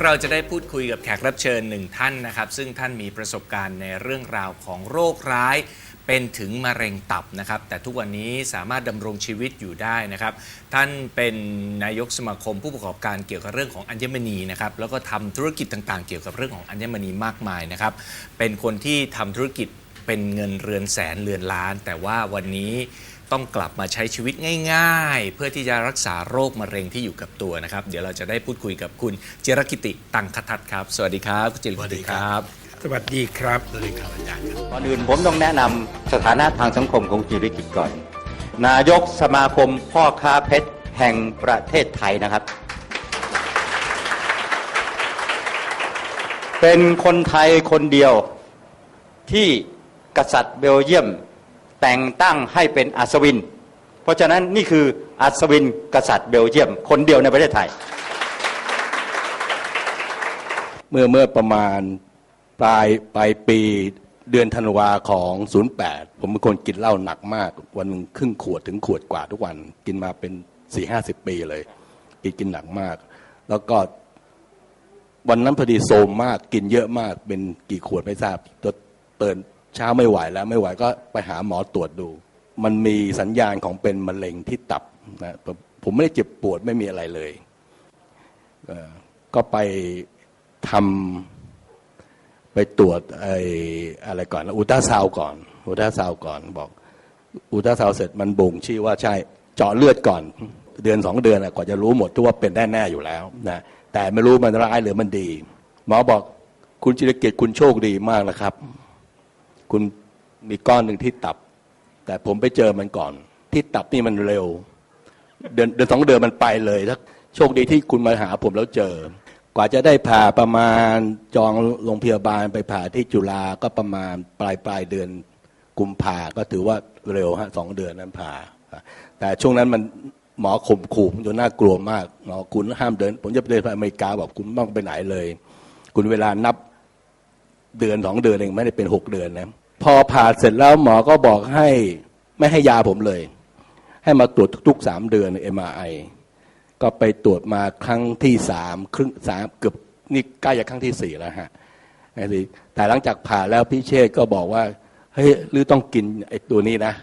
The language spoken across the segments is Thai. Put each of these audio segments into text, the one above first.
เราจะได้พูดคุยกับแขกรับเชิญหนึ่งท่านนะครับ ซึ่งท่านมีประสบการณ์ในเรื่องราวของโรคร้าย เป็นถึงมะเร็งตับนะครับ แต่ทุกวันนี้สามารถดำรงชีวิตอยู่ได้นะครับ ท่านเป็นนายกสมาคมผู้ประกอบการเกี่ยวกับเรื่องของอัญมณีนะครับแล้วก็ทำธุรกิจต่างๆ เกี่ยวกับเรื่องของอัญมณีมากมายนะครับ เป็นคนที่ทำธุรกิจเป็นเงินเรือนแสนเรือนล้าน แต่ว่าวันนี้ ต้องกลับมาใช้ชีวิตง่าย ๆ เพื่อที่จะรักษาโรคมะเร็งที่อยู่กับตัวนะครับ เดี๋ยวเราจะได้พูดคุยกับคุณจิรกิติตังคทัศน์ครับ สวัสดีครับคุณจิรกิติครับ สวัสดีครับสวัสดีครับอาจารย์ครับก่อนอื่นผมต้องแนะนำสถานะทางสังคมของจิริกิจก่อน นายกสมาคมพ่อค้าเพชรแห่งประเทศไทยนะครับ เป็นคนไทยคนเดียวที่กษัตริย์เบลเยียม แต่งตั้งให้เป็นอัศวิน เพราะฉะนั้นนี่คืออัศวินกษัตริย์เบลเยียม คนเดียวในประเทศไทย เมื่อเมื่อประมาณปลายปลายปีเดือนธันวาของ 08 ผมเป็นคนกินเหล้าหนักมาก วันหนึ่งครึ่งขวดถึงขวดกว่าทุกวัน กินมาเป็นสี่ห้าสิบปีเลย กินกินหนักมาก แล้วก็วันนั้นพอดีโซมมาก กินเยอะมากเป็นกี่ขวดไม่ทราบเตือน เช้าไม่ไหวแล้วไม่ไหวก็ไปหาหมอตรวจดู มันมีสัญญาณของเป็นมะเร็งที่ตับนะผมไม่ได้เจ็บปวดไม่มีอะไรเลยก็ไปทำไปตรวจไอ้อะไรก่อนอุลตราซาวก่อนอุลตราซาวก่อนบอกอุลตราซาวเสร็จมันบ่งชี้ว่าใช่เจาะเลือดก่อนเดือนสองเดือนกว่าจะรู้หมดทุกว่าเป็นแน่ๆอยู่แล้วนะแต่ไม่รู้มันร้ายหรือมันดี หมอบอกคุณจิรเกียรติคุณโชคดีมากนะครับ คุณมีก้อนหนึ่งที่ตับ แต่ผมไปเจอมันก่อน ที่ตับนี่มันเร็ว เดือนเดือนสองเดือนมันไปเลยถ้าโชคดีที่คุณมาหาผมแล้วเจอ กว่าจะได้ผ่าประมาณจองโรงพยาบาลไปผ่าที่จุฬาก็ประมาณปลายปลายเดือนกุมภาก็ถือว่าเร็วฮะสองเดือนนั้นผ่า แต่ช่วงนั้นมันหมอข่มขู่ผมจนน่ากลัวมากหมอคุณห้ามเดิน ผมจะไปเดินไปอเมริกาบอกคุณไม่ต้องไปไหนเลย คุณเวลานับเดือนสองเดือนเองไม่ได้เป็นหกเดือนนะ พอผ่าเสร็จแล้วหมอก็บอกให้ไม่ให้ยาผมเลย ให้มาตรวจทุกๆสามเดือนเอ็มไอก็ไปตรวจมาครั้งที่สามครึ่งสามเกือบนี่ใกล้จะครั้งที่สี่แล้วฮะไอ้สิแต่หลังจากผ่าแล้วพี่เชษก็บอกว่าเฮ้ยหรือต้องกินไอ้ตัวนี้นะ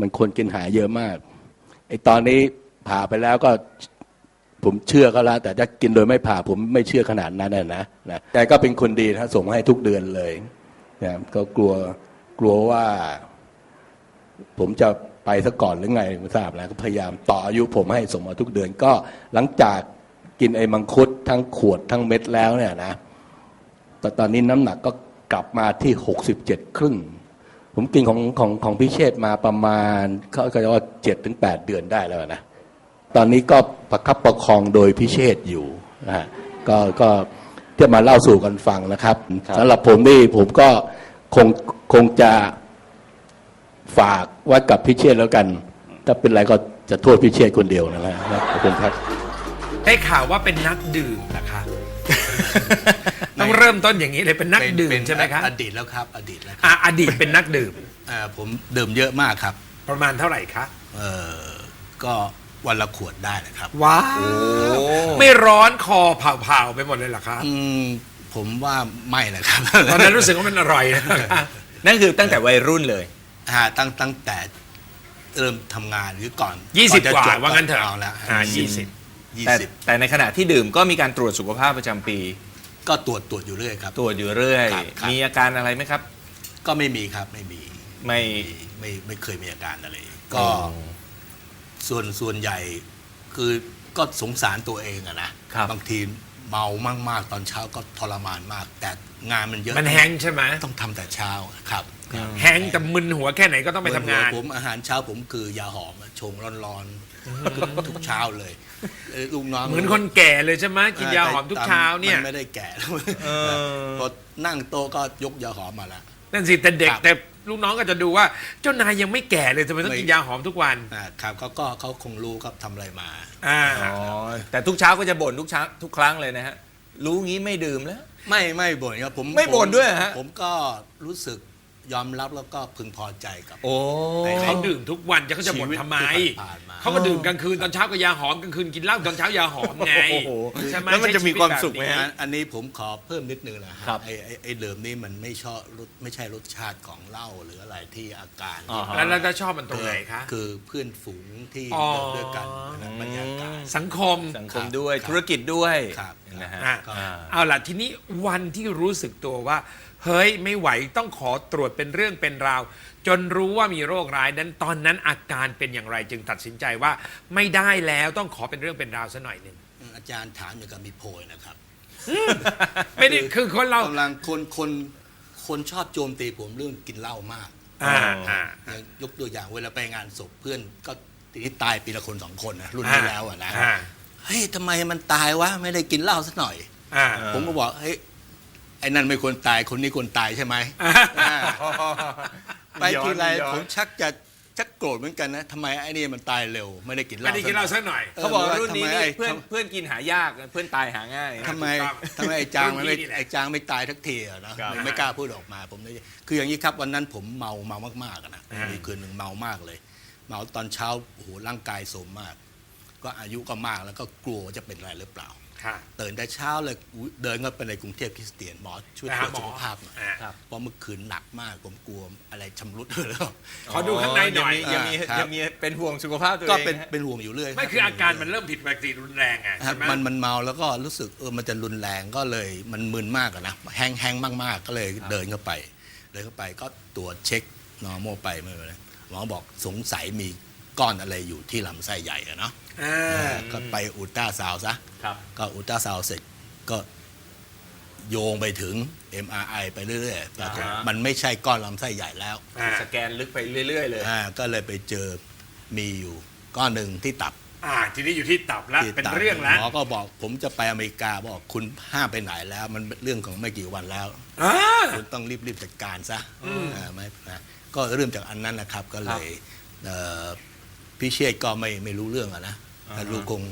มันคนกินหายเยอะมากไอ้ตอนนี้ผ่าไปแล้วก็ผมเชื่อก็แล้ว แต่ถ้ากินโดยไม่ผ่าผมไม่เชื่อขนาดนั้นนะนะนะแต่ก็เป็นคนดีนะส่งมาให้ทุกเดือนเลย นะก็กลัวกลัวว่า ผมจะไปซะก่อนหรือไงไม่ทราบแล้วก็พยายามต่ออายุผมให้ส่งมาทุกเดือน ก็หลังจากกินไอ้มังคุดทั้งขวดทั้งเม็ดแล้วเนี่ยนะแต่ตอนนี้น้ำหนักก็กลับมาที่หกสิบเจ็ดครึ่ง ผมกินของของของพิเชษมาประมาณเขาก็จะว่าเจ็ดถึงแปดเดือนได้แล้วนะตอนนี้ก็ประคับประคองโดยพิเชษอยู่นะฮะก็ก็ ที่มาเล่าสู่กันฟังนะครับครับสำหรับผมนี่ผมก็คงคงจะฝากไว้กับพิเชษแล้วกัน ถ้าเป็นไรก็จะโทษพิเชษคนเดียวนะฮะขอบคุณครับ ได้ข่าวว่าเป็นนักดื่มนะคะต้องเริ่มต้นอย่างนี้เลยเป็นนักเป็นดื่มเป็นใช่ไหมครับอดีตแล้วครับ อดีตแล้วครับอะอดีตเป็นนักดื่มเอ่อผมดื่มเยอะมากครับ ประมาณเท่าไหร่คะเอ่อก็ วันละขวดได้นะครับ ว้าวไม่ร้อนคอเผาๆไปหมดเลยเหรอครับอืมผมว่าไม่นะครับ ตอนนั้นรู้สึกว่ามันอร่อยนะคะนั่นคือตั้งแต่วัยรุ่นเลย ฮะตั้งตั้งแต่เริ่มทำงานหรือก่อนยี่สิบอนจะกว่าจบว่างั้นเถอะเอาแล้วอ่ายี่สิบ ยี่แต่สิบแต่ในขณะที่ดื่มก็มีการตรวจสุขภาพประจำปี ก็ตรวจตรวจอยู่เรื่อยครับ ตรวจอยู่เรื่อย ครับครับ มีอาการอะไรไหมครับ ก็ไม่มีครับไม่มีไม่ไม่ไม่เคยมีอาการอะไร ก็ ส่วนส่วนใหญ่คือก็สงสารตัวเองอะนะครับ บางทีเมามากๆ ตอนเช้าก็ทรมานมาก แต่งานมันเยอะมันแห้งใช่ไหมต้องทำแต่เช้าครับครับแห้งแต่มึนหัวแค่ไหนก็ต้องไปทำงาน ผมอาหารเช้าผมคือยาหอมอะชงร้อนๆทุกเช้าเลยเอ่อลูกน้อง เหมือนคนแก่เลยใช่ไหมกินยาหอมทุกเช้าเนี่ย มันไม่ได้แก่เออ พอนั่งโต๊ะก็ยกยาหอมมาแล้ว นั่นสิแต่เด็กครับ แต่ลูกน้องก็จะดูว่าเจ้านายยังไม่แก่เลยทำไมต้องกินยาหอมทุกวัน อ่าครับเขาก็เขาคงรู้ครับทำอะไรมา อ่า อ๋อแต่ทุกเช้าก็จะบ่นทุกเช้าทุกครั้งเลยนะฮะ รู้งี้ไม่ดื่มแล้ว ไม่ไม่บ่นครับผมไม่บ่นผมด้วยเหรอฮะ ผมก็รู้สึก ยอมรับแล้วก็พึงพอใจกับ โอ้ เขาดื่มทุกวันจะเขาจะบ่นทำไม ชีวิตที่ผ่านมา เขาก็ดื่มกลางคืนตอนเช้าก็ยาหอมกลางคืนกินเหล้าตอนเช้ายาหอมไงโอ้โหใช่ไหมแล้วมันจะมีความสุขไหม ใช้ชีวิตแบบนี้ฮะอันอันนี้ผมขอเพิ่มนิดนึงนะฮะครับไอ้ไอ้ไอ้เดิมนี่มันไม่ชอบรสไม่ใช่รสชาติของเหล้าหรืออะไรที่อาการอ๋อฮะ แล้วแล้วจะชอบมันตรงไหนคะ คือเพื่อนฝูงที่อ๋อ เดินด้วยกันนะบรรยากาศ สังคม สังคมด้วยครับธุรกิจด้วยครับ นะฮะอะอ่า เอาล่ะทีนี้วันที่รู้สึกตัวว่า เฮ้ยไม่ไหวต้องขอตรวจเป็นเรื่องเป็นราว จนรู้ว่ามีโรคร้ายนั้นตอนนั้นอาการเป็นอย่างไรจึงตัดสินใจว่า ไม่ได้แล้วต้องขอเป็นเรื่องเป็นราวซะหน่อยหนึ่ง อาจารย์ถามอย่างกับมีโพยนะครับ ไม่ได้คือคนเรา กำลังคนคนคนชอบโจมตีผมเรื่องกินเหล้ามากอ่าอ่า อย่างยกตัวอย่างเวลาไปงานศพเพื่อนก็ที่ตายปีละคนสองคนนะรุ่นอ่าที่แล้วอะนะอ่า เฮ้ยทำไมมันตายวะไม่ได้กินเหล้าสักหน่อย อ่าอ่าผมก็บอกเฮ้ย ไอ้นั่นไม่ควรตายคนนี้ควรตายใช่ไหมอ่าไปทีไรย้อน ผมชักจะชักโกรธเหมือนกันนะทำไมไอ้นี่มันตายเร็ว ไม่ได้กินเหไม่ล้าได้กินเหล้าซะหน่อย เขาบอกว่ารุ่นนี้ทำไมนี่ไอ้เพื่อนทำเพื่อนกินหายากเพื่อนตายหาง่าย ทำไมถูกต้องทำไมไอ้จางมันไม่รุ่นพี่นี่แหละ ไอ้จางไม่ตายทักทีอะนะครับ ไม่กล้าพูดออกมาผมเลยคืออย่างนี้ครับวันนั้นผมเมาเมามากๆอะนะอ่ามีมีคืนหนึ่งเมามากเลย เมาตอนเช้าโอ้โหร่างกายโทรมมาก ก็อายุก็มากแล้วก็กลัวว่าจะเป็นอะไรหรือเปล่าค่ะ ตื่นแต่เช้าเลยอุ๊ยเดินเข้าไปในกรุงเทพคริสเตียนหมอช่วยไปตรหาวจหมอสุขภาพหน่อยอ่าครับเพราะเมื่อคืนหนักมากผมกลัวอะไรชำรุดแล้วขอดูข้างในหน่อยยังมีครับยังมีเป็นห่วงสุขภาพตัวเองก็เป็นฮะเป็นห่วงอยู่เรื่อยไม่คืออาการมันเริ่มผิดปกติรุนแรงอะครัใช่บไหมมันมันเมาแล้วก็รู้สึกเออมันจะรุนแรงก็เลยมันมึนมากอะนะแห้งแห้งมากๆ ก็เลยเดินเข้าไป เดินเข้าไปก็ตรวจเช็คนอร์โมไปไม่เป็นไรหมอบอกสงสัยมี ก้อนอะไรอยู่ที่ลำไส้ใหญ่อะเนาะอ่า ก็ไปอุลตราซาวด์ซะ ครับ ก็อุลตราซาวด์เสร็จก็โยงไปถึง MRI ไปเรื่อยๆปรากฏอ่าฮะ มันไม่ใช่ก้อนลำไส้ใหญ่แล้วอ่าสแกนลึกไปเรื่อย ๆ เลย อ่าก็เลยไปเจอมีอยู่ก้อนหนึ่งที่ตับอ่า ทีนี้อยู่ที่ตับแล้ว ที่เป็นตับเรื่องแล้วหมอก็บอกผมจะไปอเมริกาบอกคุณห้ามไปไหนแล้ว มันเรื่องของไม่กี่วันแล้ว อ่า คุณต้องรีบรีบจัดการซะอ่าไม่นะก็เริ่มจากอันนั้นนะครับก็เลยเอ่อ พี่เชษฐ์ก็ไม่ไม่รู้เรื่องอะนะอ่าฮะแต่รู้คง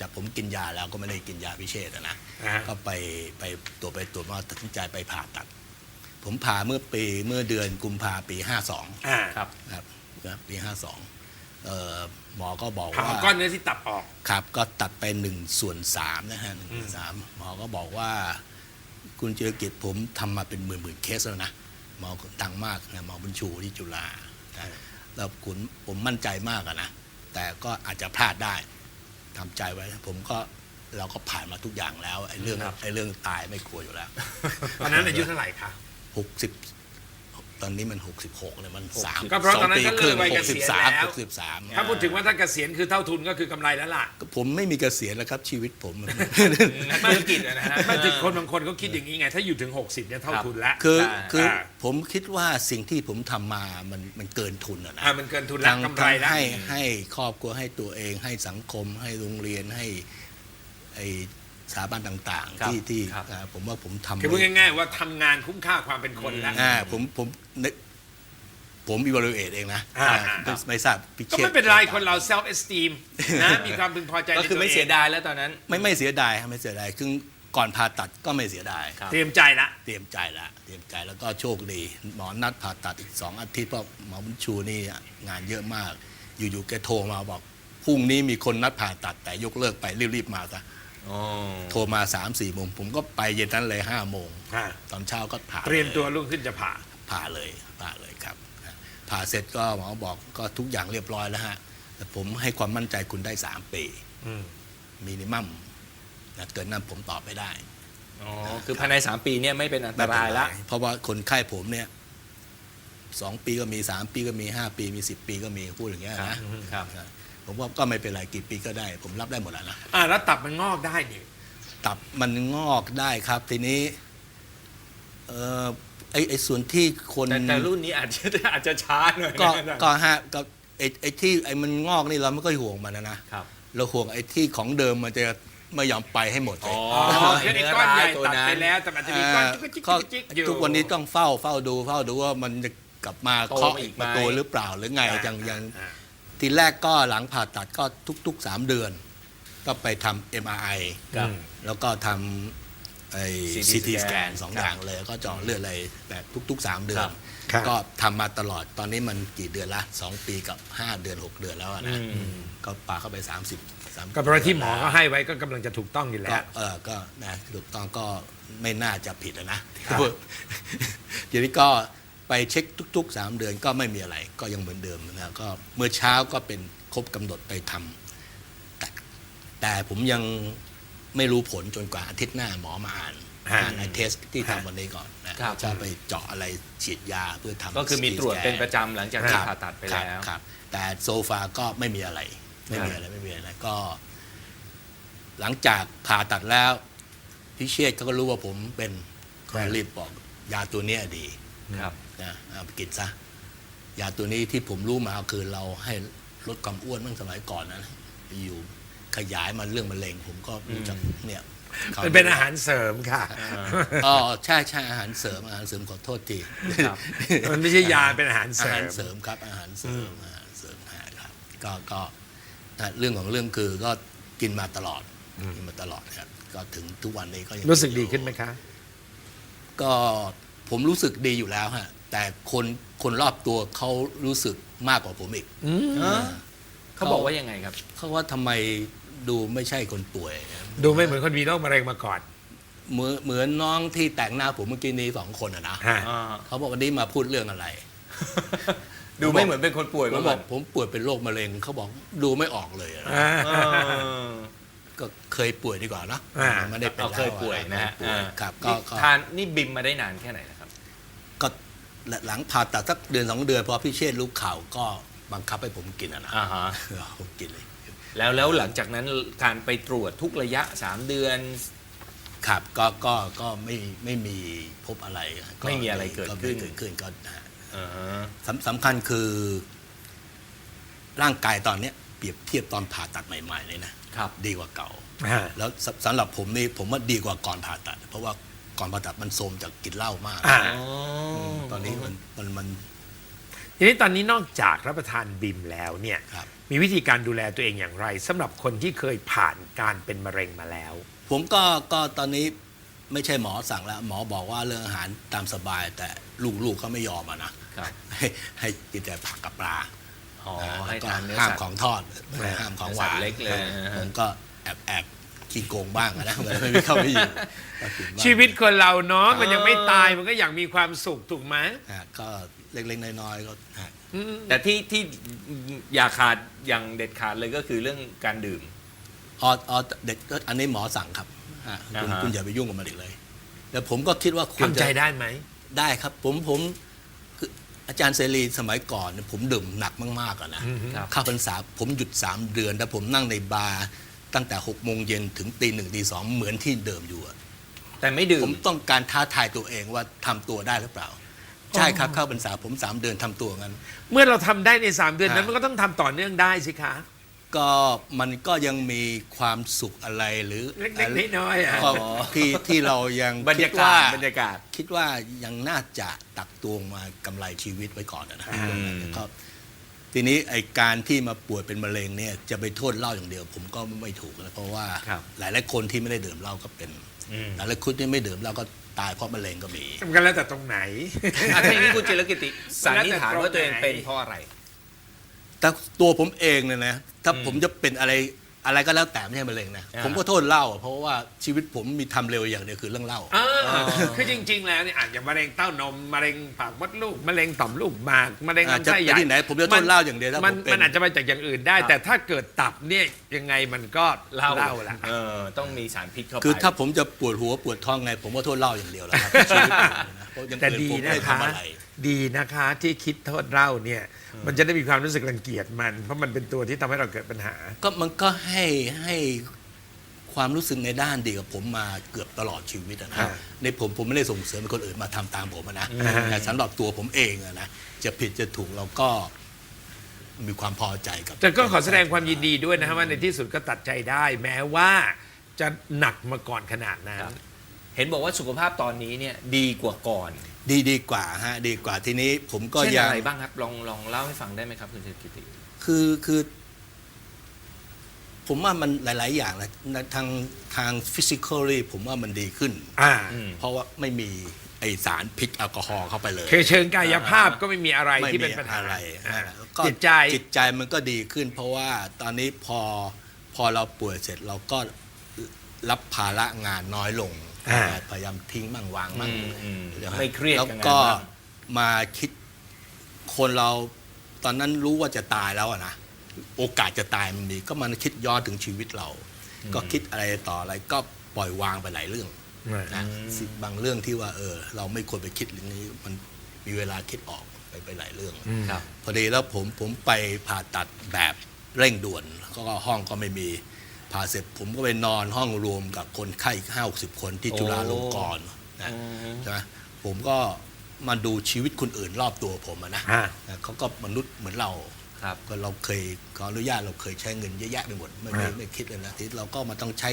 จากผมกินยาแล้วก็ไม่ได้กินยาพิเชษฐ์อะนะอ่าก็ไปไปตัวจไปตัวจมาตัดสินใจไปผ่าตัด ผมผ่าเมื่อปีเมื่อเดือนกุมภาปี52อ่าครับนะครับนะครับปี52เอ่อหมอก็บอกผ่าว่า ก้อนเนื้อที่ตับออก ครับก็ตัดไปหนึ่งส่วนสามนะฮะหนึ่งส่วนสามหมอก็บอกว่า คุณเจรกิจผมทำมาเป็นหมื่นหมื่นๆเคสแล้วนะหมอดังมากนะหมอบุญชูที่จุฬานะ แล้วคุณผมมั่นใจมากอะนะ แต่ก็อาจจะพลาดได้ทำใจไว้ ผมก็เราก็ผ่านมาทุกอย่างแล้วไอ้เรื่องครับ ไอ้เรื่องตายไม่กลัวอยู่แล้ว ตอนนั้นอายุเท่าไหร่คะ หกสิบต อนนี้มันหกสิบหกเลยมันสามก็เพราะสองตอนนั้นปีก็ครึ่งเลยวัยหเกกษีสิบยณสามแล้ว หกสิบสามถ้าพูดถึงว่าถ้าเกษียณคือเท่าทุนก็คือกำไรแล้วล่ะผมไม่มีเกษียณแล้วครับชีวิตผม นักธุรกิจอะนะฮะ ไม่ถึงคนบางคนเขาคิดอย่างนี้ไง ถ้าอยู่ถึง 60เนี่ยเท่าครับทุนแล้วคือใช่คืออ่า ผมคิดว่าสิ่งที่ผมทำมามันมันเกินทุนอะนะอ่ามันเกินทุนแล้วทั้งกำไรทั้งแล้วให้ให้ครอบครัวให้ตัวเองให้สังคมให้โรงเรียนให้ไอ สถาบันต่างครับๆที่ที่ครับอ่าผมว่าผมทำคือพูดง่ายๆว่าทำงานคุ้มค่าความเป็นคนแล้ว อ่าผมผมนึกผมอีว l u เอทเองนะอ่า อ่าไม่ไม่ทราบพี่ก็ชษฐ์ไม่เป็นไรคนเรา self esteem นะ มีความพึงพอใจก็ในคือตัวไม่เงเสียดายแล้วตอนนั้น ไม่ไม่เสียดายครับไม่เสียดายคือก่อนผ่าตัดก็ไม่เสียดาย ครับ เตรียมใจละเตรียมใจละเตรียมใจแล้วก็โชคดี หมอนัดผ่าตัดอีกสองอาทิตย์เพราะหมอบุญชูนี่งานเยอะมาก อยู่ๆแกโทรมาบอกพรุ่งนี้มีคนนัดผ่าตัดแต่ยกเลิกไปรีบๆมาซะอ๋อ โทรมา3ามสี่โมงผมก็ไปเย็นนั้นเลยห้าโมงอ่าตอนเช้าก็ผ่าเตรียมตัวรุ่งขึ้นจะผ่าผ่าเลยผ่าเลยครับผ่าเสร็จก็หมอบอกก็ทุกอย่างเรียบร้อยแล้วฮะแต่ผมให้ความมั่นใจคุณได้ 3 ปีอืมมินิมัมนะเกินนั้นผมตอบไม่ได้อ๋อคือภายใน 3 ปีเนี่ยไม่เป็นอันตรายละไม่เป็นไรเพราะว่าคนไข้ผมเนี่ยสองปีก็มีสามปีก็มีห้าปีมีสิบปีก็มีพูดอย่างเงี้ยครับนะครับ ผมว่าก็ไม่เป็นไรกี่ปีก็ได้ ผมรับได้หมดแล้วนะอ่าแล้วตับมันงอกได้นี่ตับมันงอกได้ครับ ทีนี้ เออไอไอส่วนที่คนแต่แต่รุ่นนี้อาจจะอาจจะช้าหน่อยก็นะก็ฮะก็ไอไอที่ไอมันงอกนี่เราไม่ค่อยห่วงมันนะนะครับ เราห่วงไอที่ของเดิมมันจะไม่ยอมไปให้หมดเลอ๋ยออ๋อไอ้คือไอ้เนื้อก้อนร้าใหยญ่ตัวตัดนั้นไปแล้วแต่มันจะมีก้อนจิ๊กจิ๊กก็จิ๊กอยู่ ทุกวันนี้ต้องเฝ้าเฝ้าดูเฝ้าดูว่ามันจะกลับมาโตเคาะอีกไหมประตูหรือเปล่าหรือไงยังยังอ่า ทีแรกก็หลังผ่าตัดก็ทุก ๆ 3 เดือน ก็ไปทำ MRI ครับอืมแล้วก็ทไอ้ CT ซีทีสแก scan นสองครับอย่างเลยก็เจาะเลือดอะไรแบบทุก ๆ 3 เดือครัน บ ครับ ก็ทำมาตลอดตอนนี้มันกี่เดือนละ 2 ปีกับ 5 เดือน 6 เดือนแล้วอะนะอืมก็ปาเข้าไป 30 30ก็เพราะที่หมอเขาให้ไว้ก็กำลังจะถูกต้องอยู่แล้ก็ว เออก็นะถูกต้องก็ไม่น่าจะผิดอะนะทีนี้ก็ ไปเช็คทุก ๆ 3 เดือนก็ไม่มีอะไรก็ยังเหมือนเดิมนะก็เมื่อเช้าก็เป็นครบกำหนดไปทำแต่แต่ผมยังไม่รู้ผลจนกว่าอาทิตย์หน้าหมอมาอ่านฮะอ่านไอเทสที่ทำวันนี้ก่อนนะครับจะไปเจาะอะไรฉีดยาเพื่อทำก็คือมีตรวจ CT เป็นประจำหลังจากที่ครับผ่าตัดไปครับแล้วครับ แต่โซฟาก็ไม่มีอะไร ไม่มีอะไรไม่มีอะไรก็ หลังจากผ่าตัดแล้วพี่เชษฐ์เขาก็รู้ว่าผมเป็นก็รีบบอกยาตัวเนี้ยดีครับ นะเอาไปกินซะยาตัวนี้ที่ผมรู้มาคือเราให้ลดความอ้วนเมื่อสมัยก่อนนะอยู่ขยายมาเรื่องมะเร็งผมก็รู้จักเนี่ยขมันเป็นอาหารเสริมค่ะอ๋อใช่ใช่อาหารเสริมอาหารเสริมขอโทษทีครับมันไม่ใช่ยาเป็นอาหารเสอาริหามรเสริมครับ อาหารเสริมอาหารเสริมครับก็ก็อะเรื่องของเรื่องคือก็กินมาตลอดกินมาตลอดครับก็ถึงทุกวันนี้ก็ยังรู้สึกนอยู่ดีขึ้นไหมคะ ก็ผมรู้สึกดีอยู่แล้วฮะ แต่คนคนรอบตัวเขารู้สึกมากกว่าผมอีกเขาบอกว่ายังไงครับ เขาว่าทำไมดูไม่ใช่คนป่วยดูไม่เหมือนคนมีโรคมะเร็งมาก่อนเหมือนเหมือนน้องที่แต่งหน้าผมเมื่อกี้นี้สองคนอะนะฮะอ่าเขาบอกวันนี้มาพูดเรื่องอะไร ดูไม่เหมือนเป็นคนป่วยผมมาบก่ออกนผมป่วยเป็นโรคมะเร็งเขาบอกดูไม่ออกเลยอะนะอ่า เออ ก็เคยป่วยดีกว่าเนอะอ่า ไม่ได้เป็นเอาเคยป่วยนะฮะเคยป่วยอ่าครับก็นี่ก็ทานนี่บิมมาได้นานแค่ไหนนะครับก็ หลังผ่าตัดสักเดือนสองเดือนพอพี่เชษฐ์รู้ข่าวก็บังคับให้ผมกินอะนะอ่าฮะ ผมกินเลย แล้วแล้วหลังจากนั้นการไปตรวจทุกระยะ 3 เดือน ครับก็ก็ก็ไม่ไม่มีพบอะไรก็ไม่มีอะไรเกิดขึ้นไม่เกิดขึ้นก็นะฮะอ่าฮะสำสำคัญคือ ร่างกายตอนเนี้ยเปรียบเทียบตอนผ่าตัดใหม่ๆเลยนะครับ ดีกว่าเก่าอ่าแล้วสำสำหรับผมนี่ผมว่าดีกว่าก่อนผ่าตัด เพราะว่า ก่อนผ่าตัดมันโทรมจากกินเหล้ามากอ่าตอนนี้มันมันมันทีนี้ตอนนี้นอกจากรับประทานบิมแล้วเนี่ย ครับ มีวิธีการดูแลตัวเองอย่างไรสำหรับคนที่เคยผ่านการเป็นมะเร็งมาแล้ว ผมก็ก็ตอนนี้ไม่ใช่หมอสั่งแล้ว หมอบอกว่าเรื่องอาหารตามสบายแต่ลูกๆเขาไม่ยอมอะนะครับ ให้ให้กินแต่ผักกับปลาอ๋ออ่าให้แล้วก็ทานเนื้อห้ามสัตว์ ของทอดห้ามของหวาสัตนว์เล็กเลย ผมก็แอบแอบ ขี้โกงบ้างอะนะไม่ไม่เข้าไม่อยู่ก็กินบ้างชีวิตคนเราเนาะมันยังไม่ตายมันก็อยากมีความสุขถูกไหมฮะก็เล็กๆน้อยๆก็ฮะอืมแต่ที่ที่อย่าขาดอย่างเด็ดขาดเลยก็คือเรื่องการดื่ม อ๋ออ๋อเด็กก็อันนี้หมอสั่งครับฮะคุณอ่าฮะ คุณอย่าไปยุ่งกับมันอีกเลยแต่ผมก็คิดว่าควรทำใจจะ ได้ไหม ได้ครับผมผมคืออาจารย์เสรีสมัยก่อนเนี่ยผมดื่มหนักมากๆอะนะอืมครับ เข้าพรรษาผมหยุด 3 เดือนแต่ผมนั่งในบาร์ ตั้งแต่6กโมงเย็นถึงตีหนึ่งตีสองเหมือนที่เดิมอยู่อะแต่ไม่ดื่ผม มต้องการท้าทายตัวเองว่าทำตัวได้หรือเปล่า ใช่ครับเข้าพรรษาผม3เดือนทำตัวงั้น เมื่อเราทำได้ใน 3 เดือนนั้นฮะ มันก็ต้องทำต่อเนื่องได้สิคะ ก็มันก็ยังมีความสุขอะไรหรือเล็กๆน้อยๆอะก็ที่ที่เรายังบรรคิยาดกาว่าศบรรยากาศ คิดว่ายังน่าจะตักตวงมากำไรชีวิตไว้ก่อนนะอืม ก็ ทีนี้ไอการที่มาป่วยเป็นมะเร็งเนี่ยจะไปโทษเหล้าอย่างเดียว ผมก็ไม่ถูกนะเพราะว่าครับ หลายหลายๆคนที่ไม่ได้ดื่มเหล้าก็เป็นอืมหลายหลายๆคนที่ไม่ดื่มเหล้าก็ตายเพราะมะเร็งก็มี มันก็แล้วแต่ตรงไหน อะทีนี้คุณจิรกิติสันนิษฐานว่าตัวเองเป็นเพราะอะไร แต่ตัวผมเองเนี่ยนะถ้าอืม ผมจะเป็นอะไร อะไรก็แล้วแต่ไม่ใช่มะเร็งนะอ่าผมก็โทษเหล้าเพราะว่าชีวิตผมมีทำเร็วอย่างเดียวคือเรื่องเหล้าอ่าคือจริง ๆ แล้วเนี่ยอาจจะมะเร็งเต้านมมะเร็งปากมดลูกมะเร็งต่อมลูกหมากมะเร็งอ่าลำจะไส้ไปใหญ่ที่ไหนผมจะโทษเหล้าอย่างเดียวถ้ามันผมเป็นมันอาจจะมาจากอย่างอื่นได้ครับแต่ถ้าเกิดตับเนี่ยยังไงมันก็เหล้าเหล้าละเออต้องมีสารพิษเข้าไปคือถ้าผมจะปวดหัวปวดท้องไง ผมก็โทษเหล้าอย่างเดียวแหล้วครับชีวิตผมเนี่ยนะเพราะอย่างแต่อื่นดีผมไม่นะได้คะทำอะไรดีนะคะที่คิดโทษเหล้าเนี่ย มันจะได้มีความรู้สึกรังเกียจมัน เพราะมันเป็นตัวที่ทำให้เราเกิดปัญหา ก็มันก็ให้ให้ความรู้สึกในด้านดีกับผมมาเกือบตลอดชีวิตอะนะอ่าในผมผมไม่ได้ส่งเสริมให้คนอื่นมาทำตามผมอะนะอ่าแต่สำหรับตัวผมเองอะนะจะผิดจะถูกเราก็มีความพอใจกับ แต่ก็ขอแสดงความยินดีด้วยนะครับว่าในที่สุดก็ตัดใจได้ แม้ว่าจะหนักมาก่อนขนาดนั้นครับ เห็นบอกว่าสุขภาพตอนนี้เนี่ยดีกว่าก่อน ดีดีกว่าฮะดีกว่าทีนี้ผมก็เช่นยัอะงไรบ้างครับ ลองลองเล่าให้ฟังได้ไหมครับคุณจิรกิติ คือคือ ผมว่ามันหลาย ๆ อย่างนะทางทาง physically ผมว่ามันดีขึ้น อ่าเพราะว่าไม่มีไอสารพิษแอลกอฮอล์เข้าไปเลย คือเชิงกายภาพก็ไม่มีอะไรไม่ที่มีเป็นปัญหาอะไรอ่าแล้วก็จิตใจ จิตใจมันก็ดีขึ้น เพราะว่าตอนนี้พอพอเราป่วยเสร็จเราก็รับภาระงานน้อยลงอ่า พยายามทิ้งมั่งวางมั่งอืมอืมนะฮะไม่เครียดแล้วกับงานก็บ้างมาคิดคนเราตอนนั้นรู้ว่าจะตายแล้วอะนะโอกาสจะตายมันมีก็มันคิดย้อนถึงชีวิตเรา ก็คิดอะไรต่ออะไรก็ปล่อยวางไปหลายเรื่องนะสิบางเรื่องที่ว่าเออ เราไม่ควรไปคิดเรื่องนี้มันมีเวลาคิดออกไปไปหลายเรื่องครับพอดีแล้วผมผมไปผ่าตัดแบบเร่งด่วนก็ห้องก็ไม่มี ผ่าเสร็จผมก็ไปนอนห้องรวมกับคนไข้อีกห้าสิบคนที่โอ้จุฬาลงกรณ์นะอืมใช่ไหมผมก็มาดูชีวิตคนอื่นรอบตัวผมอะนะอ่านะเขาก็มนุษย์เหมือนเราครับก็เราเคยขออนุญาตเราเคยใช้เงินเยอะแยะไปหมดไม่ไม่อ่าไม่คิดเลยนะที่เราก็มาต้องใช้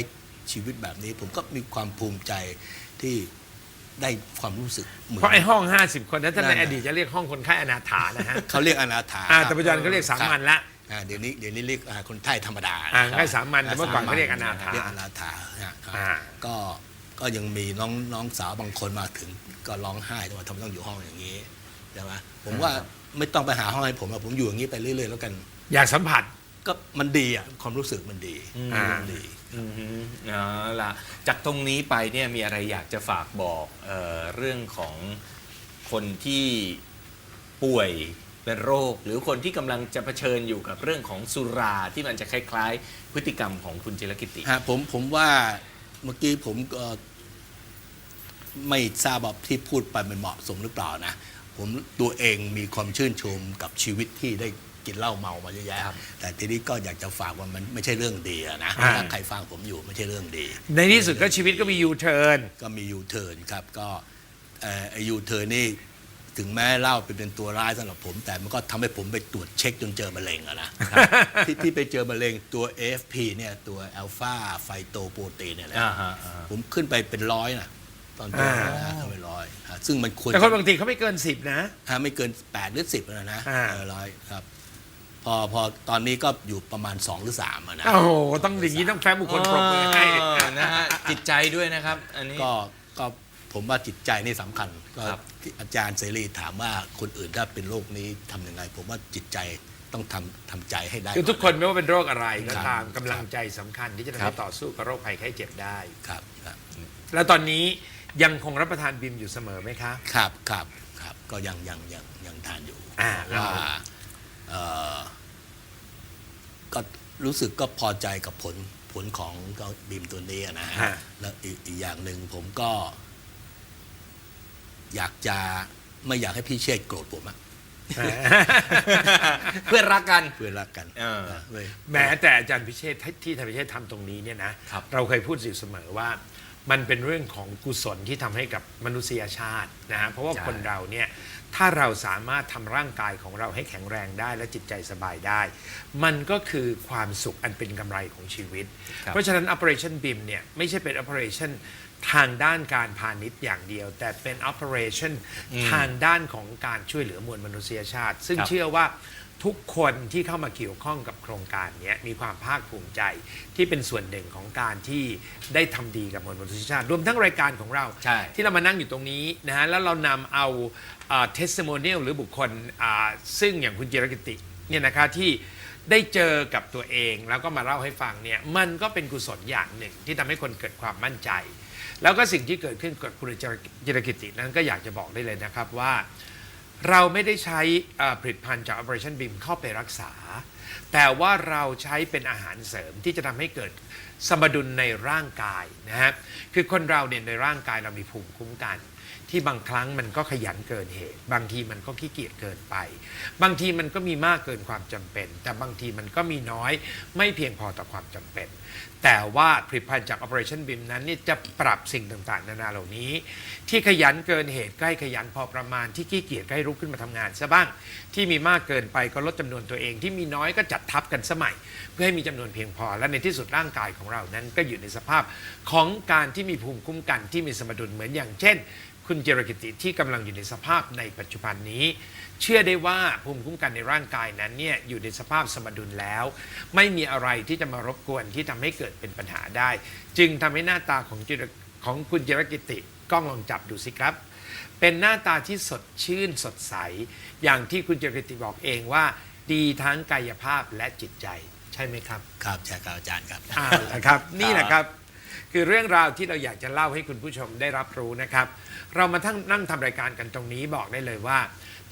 ชีวิตแบบนี้ ผมก็มีความภูมิใจที่ได้ความรู้สึกเหมือนเพราะไอ้ห้อง 50 คนนั้นท่านนั่ในนน่ะอดีตจะเรียกห้องคนไข้อนาถานะฮะเขาเรียกอนาถาอ่าครับแต่ปัจจุบันเขาเรียกสามัญละ อ่าเดี๋ยวนี้เดี๋ยวนี้เรียกอ่าคนไข้ธรรมดาอ่าให้สามัญแต่เมื่อก่อนเขาเรียกอนาถาเรียกอนาถาครับอ่า ก็ก็ยังมีน้องน้องสาวบางคนมาถึงก็ร้องไห้ว่าทำไมต้องอยู่ห้องอย่างนี้ใช่ไหมผมว่าไม่ต้องไปหาห้องให้ผมอะผมอยู่อย่างนี้ไปเรื่อย ๆ แล้วกัน อยากสัมผัส ก็มันดีอะความรู้สึกมันดีอ่ามันดี อืมเอาล่ะจากตรงนี้ไปเนี่ยมีอะไรอยากจะฝากบอกเออเรื่องของคนที่ป่วย เป็นโรค หรือคนที่กำลังจะเผชิญอยู่กับเรื่องของสุราที่มันจะคล้ายๆ พฤติกรรมของคุณจิรกิติ ฮะผมผมว่าเมื่อกี้ผมก็ไม่ทราบว่าที่พูดไปมันเหมาะสมหรือเปล่านะ ผมตัวเองมีความชื่นชมกับชีวิตที่ได้กินเหล้าเมามาเยอะแยะครับแต่ทีนี้ก็อยากจะฝากว่ามันไม่ใช่เรื่องดีอะนะอ่า ถ้าใครฟังผมอยู่ไม่ใช่เรื่องดี ในที่สุดก็ชีวิตก็มียูเทิร์น ก็มียูเทิร์นครับก็เอ่อไอยูเทิร์นนี่ ถึงแม้เหล้าเป็นเป็นตัวร้ายสำหรับผม แต่มันก็ทำให้ผมไปตรวจเช็คจนเจอมะเร็งอะนะ ที่ที่ไปเจอมะเร็งตัว AFP เนี่ยตัวอัลฟาไฟโตโปรตีนเนี่ยแหละอ่าฮะอ่าฮะ ผมขึ้นไปเป็นร้อยนะตอนเจออ่านะฮะขึ้นไปร้อยฮะซึ่งมันควรแต่คนบางทีเขาไม่เกิน10นะฮะไม่เกิน 8 หรือ 10นะนะอ่า เออร้อยครับ พอพอตอนนี้ก็อยู่ประมาณ 2 หรือ3อะนะ โอ้โหต้องอย่างนี้ต้องแฟ้มบุคคลปรบมือให้เออนะฮะจิตใจด้วยนะครับ อันนี้ ก็ก็ผมว่าจิตใจนี่สำคัญ ก็ครับ ที่อาจารย์เสรีถามว่าคนอื่นถ้าเป็นโรคนี้ทำยังไง ผมว่าจิตใจต้องทำทำใจให้ได้ คือทุกคนไม่ว่าเป็นโรคอะไรก็ครับตามกำลังใจสำคัญที่จะทำครัให้บต่อสู้กับโรคภัยไข้เจ็บได้ครับครับ แล้วตอนนี้ยังคงรับประทานบิมอยู่เสมอไหมคะ ครับครับครับก็ยังยังยังยังทานอยู่อ่าเพราะว่าเอ่อก็รู้สึกก็พอใจกับผลผลของก็บีมตัวนี้อะนะฮะฮะแล้วอีกอีกอย่างหนึ่งผมก็ อยากจะไม่อยากให้พี่เชษฐ์โกรธผมอะเพื่อนรักกัน เพื่อนรักกันเออ นะเว้ย แม้แต่อาจารย์พิเชษฐ์ที่ธรรมพิเชษฐ์ทำตรงนี้เนี่ยนะครับ เราเคยพูดอยู่เสมอว่า มันเป็นเรื่องของกุศลที่ทำให้กับมนุษยชาตินะฮะเพราะว่าใช่คนเราเนี่ยถ้าเราสามารถทำร่างกายของเราให้แข็งแรงได้และจิตใจสบายได้ มันก็คือความสุขอันเป็นกำไรของชีวิต ครับ เพราะฉะนั้น Operation BIM เนี่ยไม่ใช่เป็น Operation ทางด้านการพาณิชย์อย่างเดียว แต่เป็น Operation ทางด้านของการช่วยเหลือมวลมนุษยชาติ ซึ่งครับ เชื่อว่าทุกคนที่เข้ามาเกี่ยวข้องกับโครงการเนี้ยมีความภาคภูมิใจที่เป็นส่วนหนึ่งของการที่ได้ทำดีกับมวลมนุษยชาติ รวมทั้งรายการของเรา ใช่ ที่เรามานั่งอยู่ตรงนี้นะฮะแล้วเรานำเอาเทส i ม o เนียลหรือบุคคลอ่าซึ่งอย่างคุณจิรกิติเนี่ยนะคะที่ได้เจอกับตัวเองแล้วก็มาเล่าให้ฟังเนี่ยมันก็เป็นกุศลอย่างหนึ่งที่ทำให้คนเกิดความมั่นใจ แล้วก็สิ่งที่เกิดขึ้นกับคุณจิรกิตินั้นก็อยากจะบอกได้เลยนะครับว่า เราไม่ได้ใช้ผลิตภัณฑ์จาก Operation BIM เข้าไปรักษา แต่ว่าเราใช้เป็นอาหารเสริมที่จะทำให้เกิดสมดุลในร่างกายนะฮะคือคนเราเนี่ยในร่างกายเรามีภูมิคุ้มกันที่บางครั้งมันก็ขยันเกินเหตุ บางทีมันก็ขี้เกียจเกินไป บางทีมันก็มีมากเกินความจำเป็น แต่บางทีมันก็มีน้อยไม่เพียงพอต่อความจำเป็น แต่ว่าผลิตภัณฑ์จาก Operation BIM นั้นนี่จะปรับสิ่งต่างๆ นานาเหล่านี้ ที่ขยันเกินเหตุใกล้ขยันพอประมาณที่ขี้เกียจใกล้รุกขึ้นมาทำงานซะบ้าง ที่มีมากเกินไปก็ลดจำนวนตัวเองที่มีน้อยก็จัดทับกันสมัย เพื่อให้มีจำนวนเพียงพอ และในที่สุดร่างกายของเรานั้นก็อยู่ในสภาพของการที่มีภูมิคุ้มกันที่มีสมดุลเหมือนอย่างเช่น คุณคุณเจรกิติที่กำลังอยู่ในสภาพในปัจจุบันนี้ เชื่อได้ว่าภูมิคุ้มกันในร่างกายนั้นเนี่ยอยู่ในสภาพสมดุลแล้ว ไม่มีอะไรที่จะมารบกวนที่ทำให้เกิดเป็นปัญหาได้ จึงทำให้หน้าตาของจิรของคุณเจรกิติกล้องลองจับดูสิครับ เป็นหน้าตาที่สดชื่นสดใส อย่างที่คุณเจรกิติบอกเองว่า ดีทั้งกายภาพและจิตใจใช่ไหมครับ ครับใช่ครับอาจารย์ครับ อ่านะครับ นี่แหละครับ คือเรื่องราวที่เราอยากจะเล่าให้คุณผู้ชมได้รับรู้นะครับ เรามาทั้งนั่งทำรายการกันตรงนี้บอกได้เลยว่า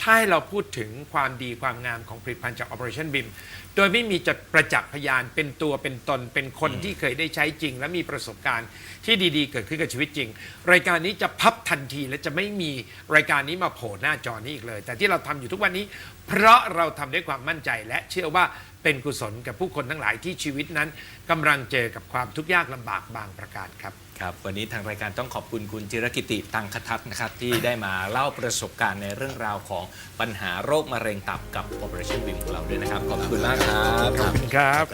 ถ้าให้เราพูดถึงความดีความงามของผลิตภัณฑ์จาก Operation BIM โดยไม่มีจัดประจักษ์พยานเป็นตัวเป็นตนเป็นคนที่เคยได้ใช้จริง และมีประสบการณ์ที่ดีๆ เกิดขึ้นกับชีวิตจริง รายการนี้จะพับทันทีและจะไม่มีรายการนี้มาโผล่หน้าจอนี้อีกเลย แต่ที่เราทำอยู่ทุกวันนี้ เพราะเราทำด้วยความมั่นใจและเชื่อว่า เป็นกุศลกับผู้คนทั้งหลายที่ชีวิตนั้นกำลังเจอกับความทุกข์ยากลำบากบางประการครับ ครับ วันนี้ทางรายการต้องขอบคุณคุณจิรกิติตังคทัศน์นะครับ ที่ได้มาเล่าประสบการณ์ในเรื่องราวของปัญหาโรคมะเร็งตับกับ Operation BIM ของเราด้วยนะครับ ขอบคุณมากครับ ขอบคุณครับ